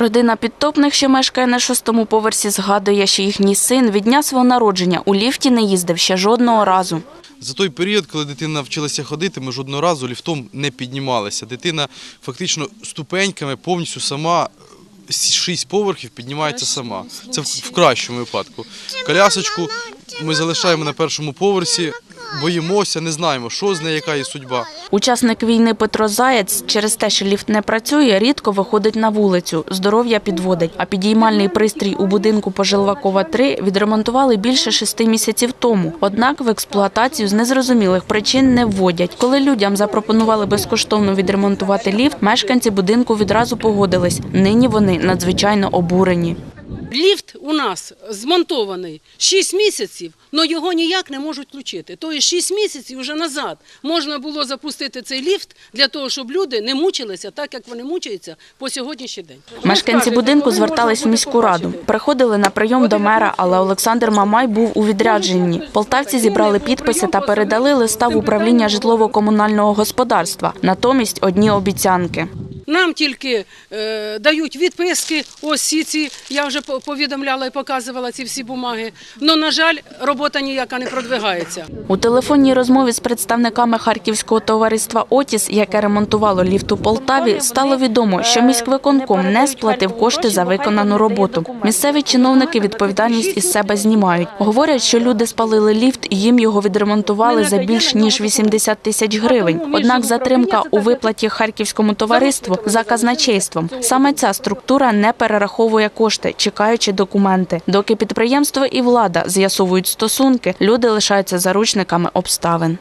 Родина підтопних, що мешкає на шостому поверсі, згадує, що їхній син від дня свого народження у ліфті не їздив ще жодного разу. За той період, коли дитина вчилася ходити, ми жодного разу ліфтом не піднімалися. Дитина фактично ступеньками повністю сама шість поверхів піднімається сама. Це в кращому випадку. Колясочку ми залишаємо на першому поверсі, боїмося, не знаємо, що з нею, яка її судьба. Учасник війни Петро Заєць через те, що ліфт не працює, рідко виходить на вулицю. Здоров'я підводить. А підіймальний пристрій у будинку по Жилвакова 3 відремонтували більше шести місяців тому. Однак в експлуатацію з незрозумілих причин не вводять. Коли людям запропонували безкоштовно відремонтувати ліфт, мешканці будинку відразу погодились. Нині вони надзвичайно обурені. Ліфт у нас змонтований 6 місяців, але його ніяк не можуть включити. Тобто 6 місяців вже назад можна було запустити цей ліфт для того, щоб люди не мучилися так, як вони мучаються по сьогоднішній день. Мешканці будинку звертались в міську раду. Приходили на прийом до мера, але Олександр Мамай був у відрядженні. Полтавці зібрали підписи та передали листа в управління житлово-комунального господарства. Натомість одні обіцянки. Нам тільки е, дають відписки, ось ці, ці, я вже повідомляла і показувала ці всі бумаги. Але, на жаль, робота ніяка не продвигається. У телефонній розмові з представниками харківського товариства Отіс, яке ремонтувало ліфт у Полтаві, стало відомо, що міськвиконком не сплатив кошти за виконану роботу. Місцеві чиновники відповідальність із себе знімають. Говорять, що люди спалили ліфт і їм його відремонтували за більш ніж 80 тисяч гривень. Однак затримка у виплаті харківському товариству за казначейством. Саме ця структура не перераховує кошти, чекаючи документи. Доки підприємство і влада з'ясовують стосунки, люди лишаються заручниками обставин.